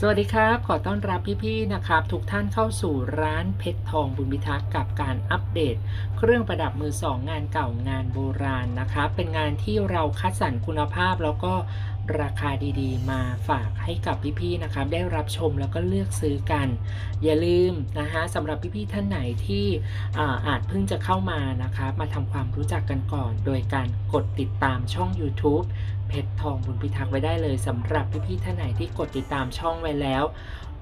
สวัสดีครับ ขอต้อนรับพี่ๆนะครับ ทุกท่านเข้าสู่ร้านเพชรทองบุญพิทักษ์กับการอัปเดต เครื่องประดับมือสองงานเก่างานโบราณนะครับเป็นงานที่เราคัดสรรคุณภาพแล้วก็ ราคาดีๆ มาฝากให้กับพี่ๆนะครับได้รับชมแล้วก็เลือกซื้อกัน อย่าลืมนะฮะสำหรับพี่ๆท่านไหนที่อาจเพิ่งจะเข้ามานะครับมาทำความรู้จักกันก่อน โดยการกดติดตามช่อง YouTube เพชรทองบุญพิทักษ์ไว้ได้เลยสำหรับพี่ๆท่านไหนที่กดติดตามช่องไว้แล้ว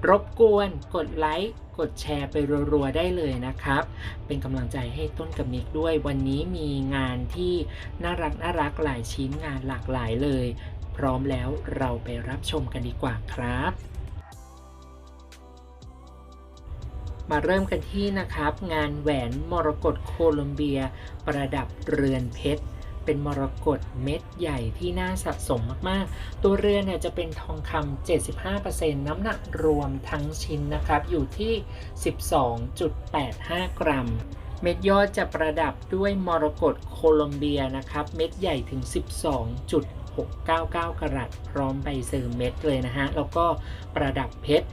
รบกวนกดไลค์กดแชร์ไปรัวๆได้เลยนะครับ เป็นกำลังใจให้ต้นกับนิกด้วยวันนี้มีงานที่น่ารักน่ารักหลายชิ้นงานหลากหลายเลย ร้อมแล้วเราไปรับชมกันดีกว่าครับ มาเริ่มกันที่นะครับ งานแหวนมรกตโคลอมเบีย ประดับเรือนเพชรเป็นมรกตเม็ดใหญ่ที่น่าสะสมมากๆ ตัวเรือนเนี่ยจะเป็นทองคำ 75%น้ำหนักรวมทั้งชิ้นนะครับ อยู่ที่ 12.85 กรัม เม็ดยอดจะประดับด้วยมรกตโคลอมเบียนะครับ เม็ดใหญ่ถึง 699 กรัตพร้อมใบเซอร์เม็ดเลยนะฮะ แล้วก็ประดับเพชร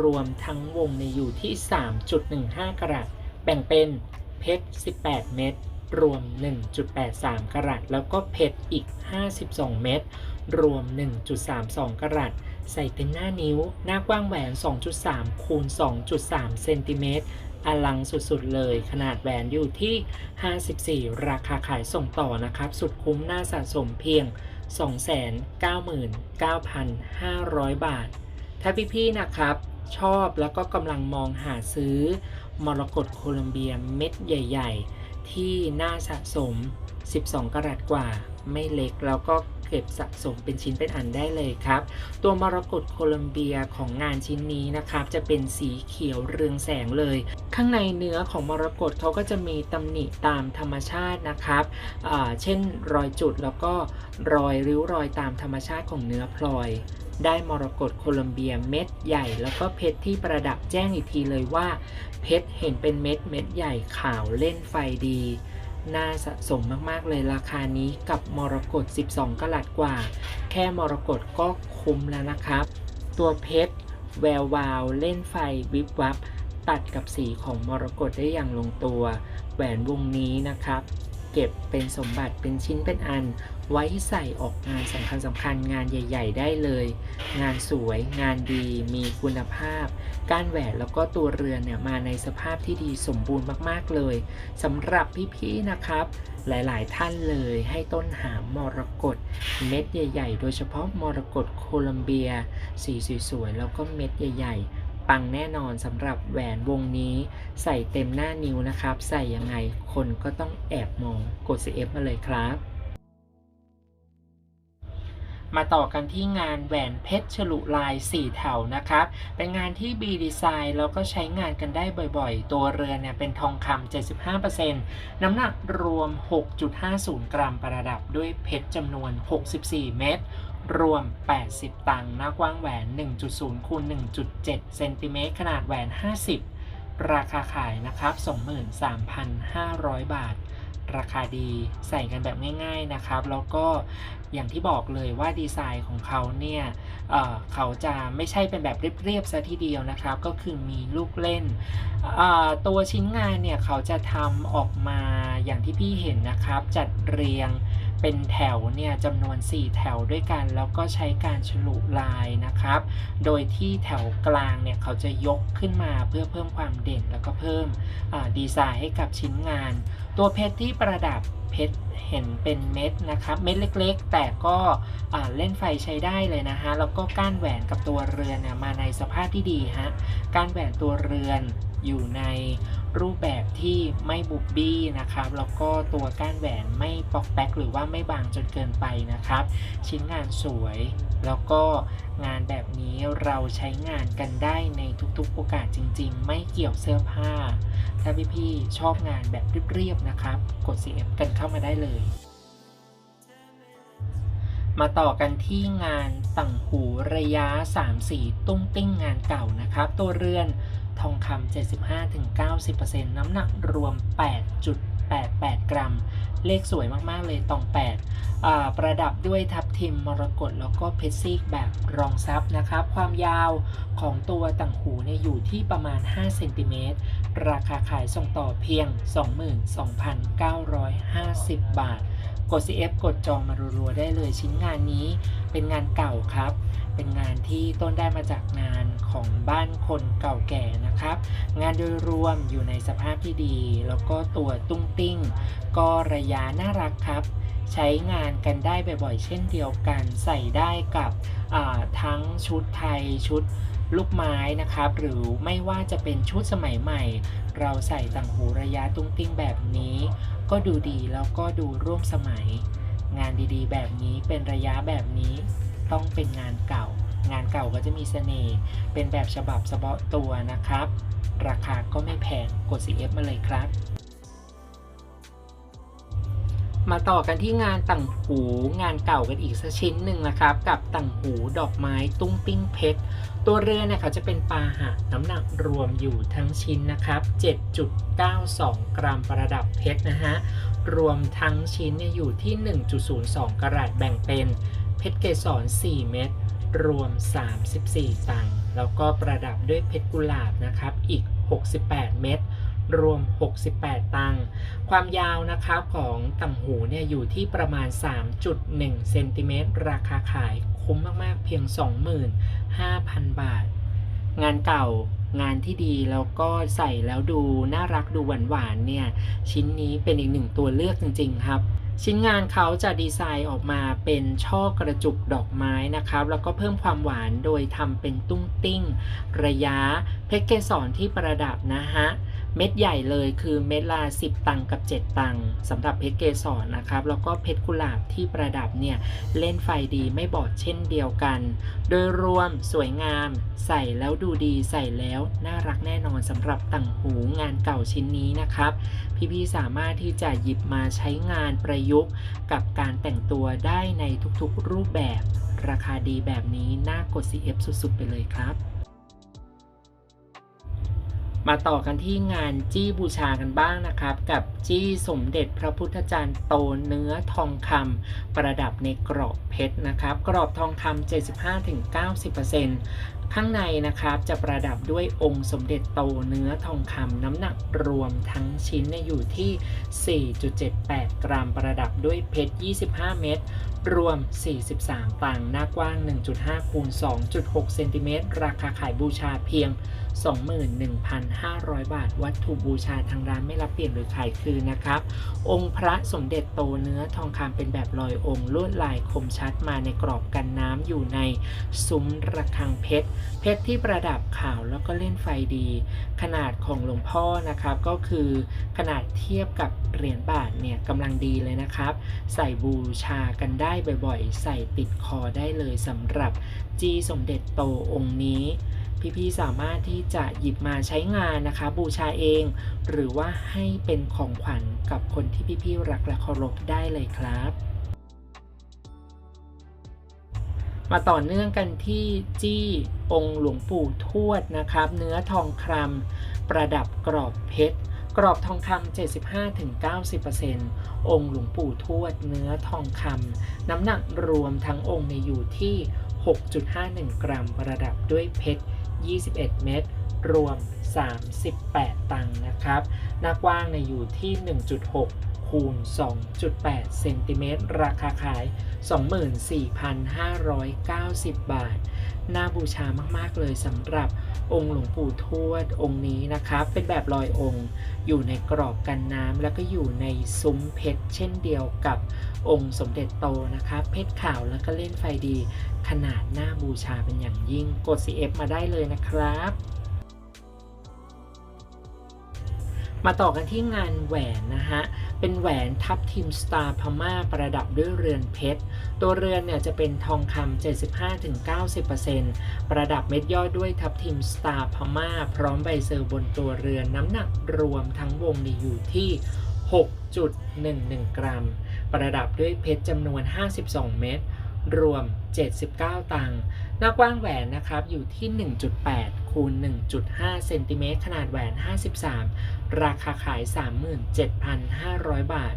รวมทั้งวงในอยู่ที่ 3.15 กรัตแบ่งเป็นเพชร 18 เม็ดรวม 1.83 กรัตแล้วก็เพชรอีก 52 เม็ดรวม 1.32 กรัตใส่เต็มหน้านิ้ว หน้ากว้างแหวน 2.3 คูณ 2.3 เซนติเมตรอลังสุดๆ เลยขนาดแหวนอยู่ที่ 54 ราคาขายส่งต่อนะครับ สุดคุ้มน่าสะสมเพียง 299,500 บาท ถ้าพี่ๆนะครับ ชอบแล้วก็กำลังมองหาซื้อ มรกตโคลัมเบียเม็ดใหญ่ ๆ ที่น่าสะสม 12กรัตกว่า ไม่เล็กแล้วก็ เก็บสะสมเป็นชิ้นเป็นอันได้เลยครับ ตัวมรกตโคลัมเบียของงานชิ้นนี้นะครับจะเป็นสีเขียวเรืองแสงเลย ข้างในเนื้อของมรกตเขาก็จะมีตำหนิตามธรรมชาตินะครับเช่นรอยจุดแล้วก็รอยริ้วรอยตามธรรมชาติของเนื้อพลอยได้มรกตโคลัมเบียเม็ดใหญ่ แล้วก็เพชรที่ประดับแจ้งอีกทีเลยว่า เพชรเห็นเป็นเม็ดเม็ดใหญ่ขาวเล่นไฟดี น่าสะสมมากๆเลยราคานี้กับมรกต 12กะลัดกว่า แค่มรกตก็คุ้มแล้วนะครับ ตัวเพชรแวววาว เล่นไฟวิบวับ ตัดกับสีของมรกตได้อย่างลงตัว แหวนวงนี้นะครับ เก็บเป็นสมบัติเป็นชิ้นเป็นอัน ไว้ใส่ออกงานสำคัญสำคัญงานใหญ่ ๆ ได้เลย งานสวย งานดี มีคุณภาพก้านแหวนแล้วก็ตัวเรือนเนี่ยมาในสภาพที่ดีสมบูรณ์มากๆเลยสำหรับพี่ๆนะครับ หลายๆท่านเลยให้ต้นหามมรกตเม็ดใหญ่ ๆ โดยเฉพาะมรกตโคลัมเบีย สีสวยๆแล้วก็เม็ดใหญ่ ๆ ปังแน่นอนสำหรับแหวนวงนี้ ใส่เต็มหน้านิ้วนะครับ ใส่ยังไงคนก็ต้องแอบมองกด CF มาเลยครับ มาต่อกันที่งานแหวนเพชรฉลุลาย4แถวนะครับ เป็นงานที่ B Design แล้วก็ใช้งานกันได้บ่อยๆ ตัวเรือนเนี่ยเป็นทองคำ75%น้ำหนักรวม 6.50 กรัมประดับด้วยเพชรจำนวน 64 เม็ด รวม 80 ตังค์น้ากว้างแหวน 1.0คูณ1.7 เซนติเมตร ขนาดแหวน 50 ราคาขายนะครับ 23,500 บาท ราคาดีใส่กันแบบง่าย ๆนะครับ แล้วก็อย่างที่บอกเลยว่าดีไซน์ของเขาเนี่ยเเขาจะไม่ใช่เป็นแบบเรียบๆซะทีเดียวนะครับ ก็คือมีลูกเล่น ตัวชิ้นงานเนี่ยเขาจะทำออกมาอย่างที่พี่เห็นนะครับ จัดเรียง เป็นแถวเนี่ยจำนวน 4 แถวด้วยกัน แล้วก็ใช้การฉลุลายนะครับ โดยที่แถวกลางเนี่ยเขาจะยกขึ้นมาเพื่อเพิ่มความเด่นแล้วก็เพิ่มดีไซน์ให้กับชิ้นงาน ตัวเพชรที่ประดับเพชรเห็นเป็นเม็ดนะครับ เม็ดเล็กๆ แต่ก็เล่นไฟใช้ได้เลยนะฮะ แล้วก็ก้านแหวนกับตัวเรือนเนี่ยมาในสภาพที่ดีฮะ ก้านแหวนตัวเรือนอยู่ใน รูปแบบที่ไม่บุบบี้นะครับ แล้วก็ตัวก้านแหวนไม่ปอกแป๊กหรือว่าไม่บางจนเกินไปนะครับ ชิ้นงานสวย แล้วก็งานแบบนี้เราใช้งานกันได้ในทุกๆโอกาสจริง ๆ ไม่เกี่ยวเสื้อผ้า ถ้าพี่ๆชอบงานแบบเรียบๆนะครับ กด CF กันเข้ามาได้เลยมาต่อกันที่งานต่างหูระยะ 3 สีตุ้งติ้งงานเก่านะครับ ตัวเรือน ทองคำ 75-90%น้ำหนักรวม 8.88 กรัม เลขสวยมาก ๆ เลยตอง8อประดับด้วยทับทิมมรกตแล้วก็เพชรซีกแบบรองซับนะครับ ความยาวของตัวต่างหูเนี่ยอยู่ที่ประมาณ 5 เซนติเมตร ราคาขายส่งต่อเพียง 22,950 บาท กด CF กดจองมารัวๆได้เลยชิ้นงานนี้เป็นงานเก่าครับ เป็นงานที่ต้นได้มาจากงานของบ้านคนเก่าแก่นะครับ งานโดยรวมอยู่ในสภาพที่ดี แล้วก็ตัวตุ้งติ้ง ก็ระยะน่ารักครับ ใช้งานกันได้บ่อยๆ เช่นเดียวกันใส่ได้กับทั้งชุดไทยชุดลูกไม้นะครับ หรือไม่ว่าจะเป็นชุดสมัยใหม่ เราใส่ต่างหูระยะตุ้งติ้งแบบนี้ ก็ดูดีแล้วก็ดูร่วมสมัย งานดีๆ แบบนี้เป็นระยะแบบนี้ ต้องเป็นงานเก่า งานเก่าก็จะมีเสน่ห์เป็นแบบฉบับเฉพาะตัวนะครับ ราคาก็ไม่แพงกด CF มาเลยครับ มาต่อกันที่งานต่างหูงานเก่ากันอีกสักชิ้นหนึ่งนะครับ กับต่างหูดอกไม้ตุ้งติ้งเพชรตัวเรือเนี่ยเขาจะเป็นปาหะน้ำหนักรวมอยู่ทั้งชิ้นนะครับ 7.92 กรัมประดับเพชรนะฮะ รวมทั้งชิ้นเนี่ยอยู่ที่ 1.02 กรัตแบ่งเป็น เพชรเกสร4เม็ดรวม 34 ตังค์แล้วก็ประดับด้วยเพชรกุหลาบนะครับอีก 68 เม็ดรวม 68 ตังค์ความยาวนะครับของต่างหูเนี่ยอยู่ที่ประมาณ 3.1 เซนติเมตรราคาขายคุ้มมากๆเพียง 25,000 บาท งานเก่างานที่ดีแล้วก็ใส่แล้วดูน่ารักดูหวานๆเนี่ย ชิ้นนี้เป็นอีกหนึ่งตัวเลือกจริง ๆ ครับ ชิ้นงานเขาจะดีไซน์ออกมาเป็นช่อกระจุกดอกไม้นะครับ แล้วก็เพิ่มความหวานโดยทำเป็นตุ้งติ้ง ระยะเพชรเกสรที่ประดับนะฮะ เม็ดใหญ่เลยคือเม็ดละ10 ตังกับ 7 ตังสำหรับเพชรเกสรนะครับ แล้วก็เพชรกุหลาบที่ประดับเนี่ย เล่นไฟดีไม่บอดเช่นเดียวกัน โดยรวมสวยงาม ใส่แล้วดูดีใส่แล้ว น่ารักแน่นอนสำหรับต่างหูงานเก่าชิ้นนี้นะครับ พี่ๆสามารถที่จะหยิบมาใช้งานประยุกต์กับการแต่งตัวได้ในทุกๆรูปแบบ ราคาดีแบบนี้น่ากด CF สุดๆ ไปเลยครับ มาต่อกันที่งานจี้บูชากันบ้างนะครับ กับจี้สมเด็จพระพุทธจารย์โตเนื้อทองคำประดับในกรอบเพชรนะครับ กรอบทองคำ75-90% ข้างในนะครับจะประดับด้วยองค์สมเด็จโตเนื้อทองคำน้ำหนักรวมทั้งชิ้นนอยู่ที่ 4.78 กรัมประดับด้วยเพชร 25 เม็ดรวม 43 ตังหน้ากว้าง 1.5 คูณ 2.6 เซนติเมตร ราคาขายบูชาเพียง 21,500 บาท วัตถุบูชาทางร้านไม่รับเปลี่ยนหรือขายคืนนะครับ องค์พระสมเด็จโตเนื้อทองคำเป็นแบบลอยองค์ลวดลายคมชัดมาในกรอบกันน้ำอยู่ในซุ้มระฆังเพชรเพชรที่ประดับขาวแล้วก็เล่นไฟดี ขนาดของหลวงพ่อนะครับก็คือขนาดเทียบกับเหรียญบาทเนี่ยกำลังดีเลยนะครับ ใส่บูชากันได้บ่อยๆ ใส่ติดคอได้เลยสำหรับจีสมเด็จโตองค์นี้พี่ๆสามารถที่จะหยิบมาใช้งานนะคะ บูชาเอง หรือว่าให้เป็นของขวัญกับคนที่พี่ๆรักและเคารพได้เลยครับ มาต่อเนื่องกันที่จี้องค์หลวงปู่ทวดนะครับ เนื้อทองคำประดับกรอบเพชรกรอบทองคำ 75-90%องค์หลวงปู่ทวดเนื้อทองคำน้ำหนักรวมทั้งองค์ในอยู่ที่ 6.51 กรัมประดับด้วยเพชร 21 เม็ดรวม 38 ตังค์นะครับ หน้ากว้างในอยู่ที่ 1.6 คูณ 2.8 เซนติเมตร ราคาขาย 24,590 บาท น่าบูชามาก ๆ เลยสำหรับองค์หลวงปู่ทวดองค์นี้นะครับ เป็นแบบลอยองค์ อยู่ในกรอบกันน้ำแล้วก็อยู่ในซุ้มเพชร เช่นเดียวกับองค์สมเด็จโตนะครับ เพชรขาวแล้วก็เล่นไฟดี ขนาดหน้าบูชาเป็นอย่างยิ่ง กด CF มาได้เลยนะครับมาต่อกันที่งานแหวนนะฮะ เป็นแหวนทับทิมสตาร์พม่าประดับด้วยเรือนเพชร ตัวเรือนเนี่ยจะเป็นทองคำ75-90%ประดับเม็ดย่อด้วยทับทิมสตาร์พม่า พร้อมใบเซอร์บนตัวเรือนน้ำหนักรวมทั้งวงนี่อยู่ที่ 6.11 กรัม ประดับด้วยเพชรจำนวน 52 เม็ดรวม 79 ตังค์หน้ากว้างแหวนนะครับอยู่ที่ 1.8 คูณ 1.5 เซนติเมตรขนาดแหวน 53 ราคาขาย 37,500 บาท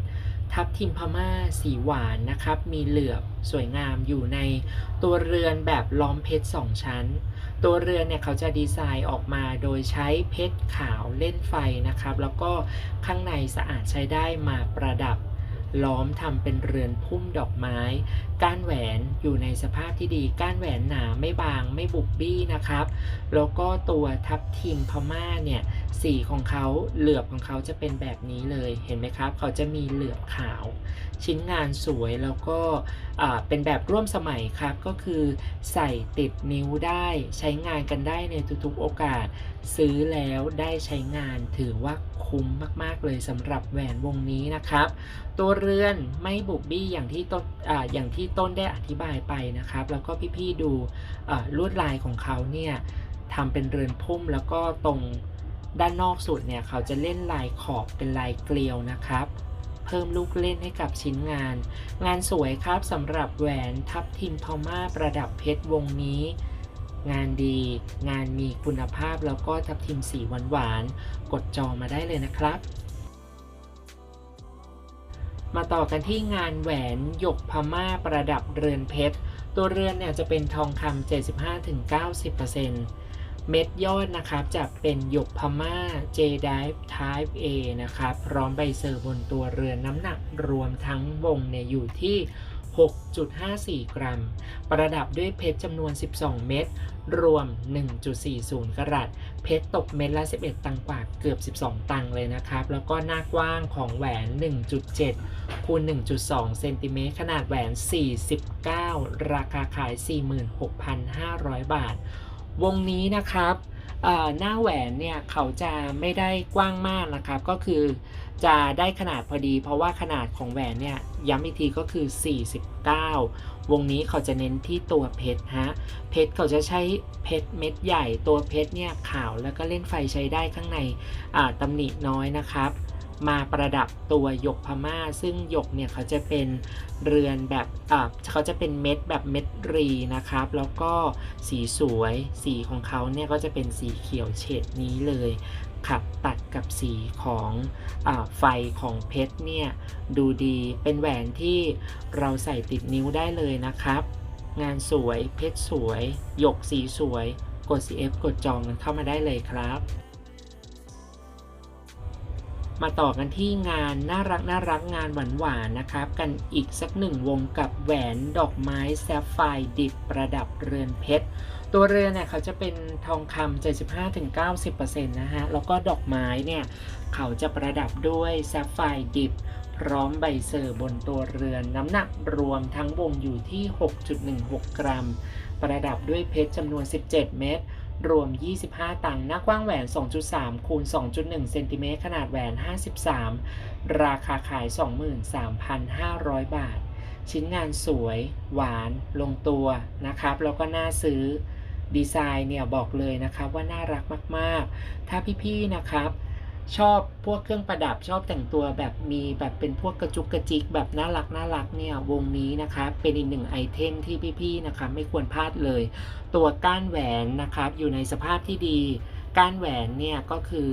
ทับทิมพม่าสีหวานนะครับ มีเหลือบสวยงามอยู่ในตัวเรือนแบบล้อมเพชร 2 ชั้น ตัวเรือนเนี่ยเขาจะดีไซน์ออกมาโดยใช้เพชรขาวเล่นไฟนะครับ แล้วก็ข้างในสะอาดใช้ได้มาประดับ ล้อมทำเป็นเรือนพุ่มดอกไม้ ก้านแหวนอยู่ในสภาพที่ดี ก้านแหวนหนาไม่บางไม่บุบบี้นะครับ แล้วก็ตัวทับทิมพม่าเนี่ยสีของเขาเหลือบของเขาจะเป็นแบบนี้เลยเห็นไหมครับ เขาจะมีเหลือบขาว ชิ้นงานสวยแล้วก็เป็นแบบร่วมสมัยครับ ก็คือใส่ติดนิ้วได้ใช้งานกันได้ในทุกๆโอกาส ซื้อแล้วได้ใช้งานถือว่าคุ้มมาก ๆ เลยสำหรับแหวนวงนี้นะครับ ตัวเรือนไม่บุบบี้อย่างที่ต้นออย่างที่ต้นได้อธิบายไปนะครับ แล้วก็พี่ ๆ ดูลวดลายของเขาเนี่ยทำเป็นเรือนพุ่มแล้วก็ตรงด้านนอกสุดเนี่ยเขาจะเล่นลายขอบเป็นลายเกลียวนะครับ เพิ่มลูกเล่นให้กับชิ้นงาน งานสวยครับสำหรับแหวนทับทิมพม่าประดับเพชรวงนี้ งานดี งานมีคุณภาพแล้วก็ทับทิมสีหวานๆ กดจองมาได้เลยนะครับ มาต่อกันที่งานแหวนหยกพม่าประดับเรือนเพชร ตัวเรือนเนี่ยจะเป็นทองคำ75-90%เม็ดยอดนะครับจะเป็นหยกพม่า J Dive Type A นะครับ พร้อมใบเซอร์บนตัวเรือนน้ำหนักรวมทั้งวงเนี่ยอยู่ที่ 6.54 กรัม ประดับด้วยเพชรจำนวน 12 เม็ด รวม 1.40 กรัต เพชรตกเม็ดละ 11 ตังกว่าเกือบ 12 ตังเลยนะครับ แล้วก็หน้ากว้างของแหวน 1.7 คูณ 1.2 เซนติเมตร ขนาดแหวน 49 ราคาขาย 46,500 บาท วงนี้นะครับ หน้าแหวนเนี่ยเขาจะไม่ได้กว้างมากนะครับ ก็คือ จะได้ขนาดพอดี เพราะว่าขนาดของแหวนเนี่ยย้ำอีกทีก็คือ 49 วงนี้เขาจะเน้นที่ตัวเพชรฮะ เพชรเขาจะใช้เพชรเม็ดใหญ่ ตัวเพชรเนี่ยขาวแล้วก็เล่นไฟใช้ได้ข้างในตำหนิน้อยนะครับ มาประดับตัวหยกพม่า ซึ่งหยกเนี่ยเขาจะเป็นเรือนแบบเขาจะเป็นเม็ดแบบเม็ดรีนะครับ แล้วก็สีสวย สีของเขาเนี่ยก็จะเป็นสีเขียวเฉดนี้เลย ขับตัดกับสีของอไฟของเพชรเนี่ยดูดีเป็นแหวนที่เราใส่ติดนิ้วได้เลยนะครับ งานสวยเพชรสวย หยกสีสวย กด CF กดจองกันเข้ามาได้เลยครับ มาต่อกันที่งานน่ารักน่ารักงานหวานหวานนะครับ กันอีกสักหนึ่งวงกับแหวนดอกไม้แซฟไฟร์ดิบประดับเรือนเพชร ตัวเรือนเนี่ยเขาจะเป็นทองคำ75-90%นะฮะ แล้วก็ดอกไม้เนี่ย เขาจะประดับด้วยแซฟไฟร์ดิบ พร้อมใบเซอร์บนตัวเรือน น้ำหนักรวมทั้งวงอยู่ที่ 6.16 กรัม ประดับด้วยเพชรจำนวน 17 เม็ดรวม 25 ตังค์หน้ากว้างแหวน 2.3 คูณ 2.1 เซนติเมตร ขนาดแหวน 53 ราคาขาย 23,500 บาท ชิ้นงานสวย หวาน ลงตัวนะครับ แล้วก็น่าซื้อ ดีไซน์เนี่ยบอกเลยนะครับว่าน่ารักมากๆ ถ้าพี่ๆนะครับ ชอบพวกเครื่องประดับชอบแต่งตัวแบบมีแบบเป็นพวกกระจุกกระจิกแบบน่ารักน่ารักเนี่ยวงนี้นะครับเป็นอีกหนึ่งไอเทมที่พี่ๆนะครับไม่ควรพลาดเลย ตัวก้านแหวนนะครับอยู่ในสภาพที่ดีก้านแหวนเนี่ยก็คือ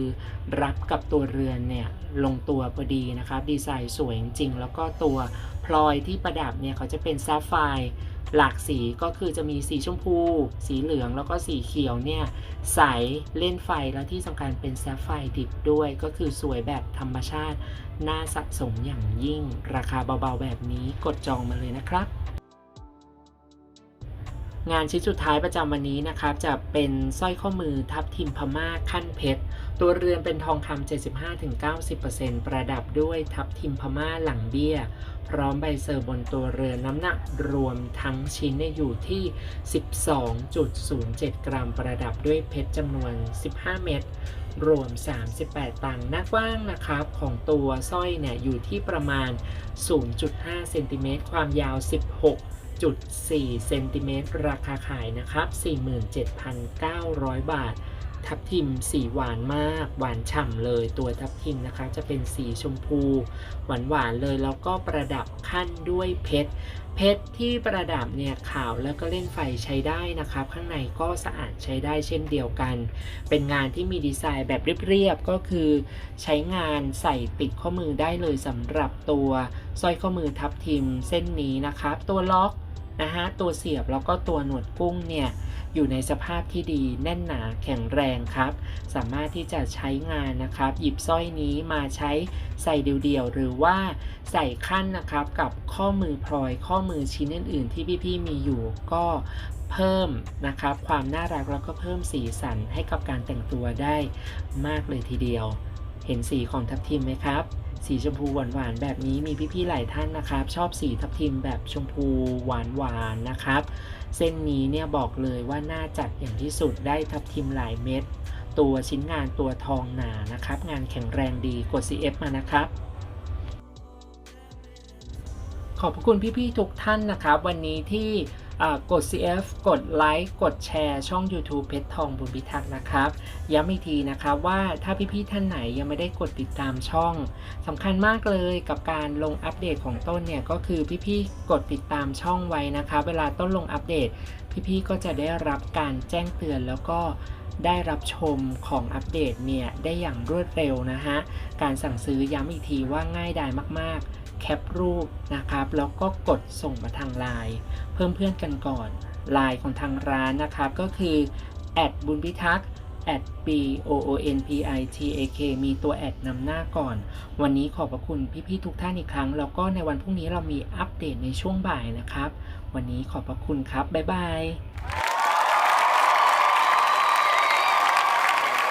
รับกับตัวเรือนเนี่ยลงตัวพอดีนะครับ ดีไซน์สวยจริงๆ แล้วก็ตัวพลอยที่ประดับเนี่ยเขาจะเป็นซัฟไฟร์ หลากสีก็คือจะมีสีชมพู สีเหลืองแล้วก็สีเขียวเนี่ยใสเล่นไฟแล้วที่สำคัญเป็นแซฟไฟร์ดิบด้วย ก็คือสวยแบบธรรมชาติ น่าสะสมอย่างยิ่ง ราคาเบาๆแบบนี้กดจองมาเลยนะครับ งานชิ้นสุดท้ายประจำวันนี้นะครับ จะเป็นสร้อยข้อมือทับทิมพม่าขั้นเพชร ตัวเรือนเป็นทองคำ75-90%ประดับด้วยทับทิมพม่าหลังเบี้ย พร้อมใบเซอร์บนตัวเรือนน้ำหนักรวมทั้งชิ้นเนี่ยอยู่ที่ 12.07 กรัมประดับด้วยเพชรจำนวน 15 เม็ดรวม 38 ตังค์หน้ากว้างนะครับ ของตัวสร้อยเนี่ยอยู่ที่ประมาณ 0.5 เซนติเมตรความยาว 1.4เซนติเมตรราคาขายนะครับ 47,900 บาท ทับทิมสีหวานมาก หวานฉ่ำเลยตัวทับทิมนะคะ จะเป็นสีชมพู หวานหวานเลย แล้วก็ประดับขั้นด้วยเพชร เพชรที่ประดับเนี่ยขาวแล้วก็เล่นไฟใช้ได้นะครับ ข้างในก็สะอาดใช้ได้เช่นเดียวกัน เป็นงานที่มีดีไซน์แบบเรียบๆ ก็คือ ใช้งานใส่ติดข้อมือได้เลยสำหรับตัวสร้อยข้อมือทับทิมเส้นนี้นะครับ ตัวล็อก นะฮะตัวเสียบแล้วก็ตัวหนวดกุ้งเนี่ยอยู่ในสภาพที่ดีแน่นหนาแข็งแรงครับ สามารถที่จะใช้งานนะครับ หยิบสร้อยนี้มาใช้ใส่เดี่ยวๆหรือว่าใส่ขั้นนะครับกับข้อมือพลอยข้อมือชิ้นอื่น ๆ ที่พี่ๆมีอยู่ก็เพิ่มนะครับความน่ารักแล้วก็เพิ่มสีสันให้กับการแต่งตัวได้มากเลยทีเดียว เห็นสีของทับทิมไหมครับ สีชมพูหวานๆแบบนี้มีพี่ๆหลายท่านนะครับ ชอบสีทับทิมแบบชมพูหวานๆนะครับ เส้นนี้เนี่ยบอกเลยว่าน่าจัดอย่างที่สุดได้ทับทิมหลายเม็ดตัวชิ้นงานตัวทองหนานะครับ งานแข็งแรงดีกด CF มานะครับขอบพระคุณพี่ๆทุกท่านนะครับ วันนี้ที่ กด CF กดไลค์กดแชร์ช่อง YouTube เพชรทองบุญพิทักษ์นะครับ ย้ำอีกทีนะครับว่าถ้าพี่ๆท่านไหนยังไม่ได้กดติดตามช่องสำคัญมากเลยกับการลงอัปเดตของต้นเนี่ย ก็คือพี่ๆกดติดตามช่องไว้นะคะเวลาต้นลงอัปเดต พี่ๆก็จะได้รับการแจ้งเตือนแล้วก็ได้รับชมของอัปเดตเนี่ยได้อย่างรวดเร็วนะฮะการสั่งซื้อย้ำอีกทีว่าง่ายดายมากๆ แคปรูปนะครับ แล้วก็กดส่งมาทางไลน์เพิ่มเพื่อนกันก่อนไลน์ของทางร้านนะครับ ก็คือแอดบุญพิทักษ์ at b o o n p i t a k มีตัวแอดนำหน้าก่อน วันนี้ขอบพระคุณพี่ๆทุกท่านอีกครั้ง แล้วก็ในวันพรุ่งนี้เรามีอัปเดตในช่วงบ่ายนะครับ วันนี้ขอบพระคุณครับ บ๊ายบาย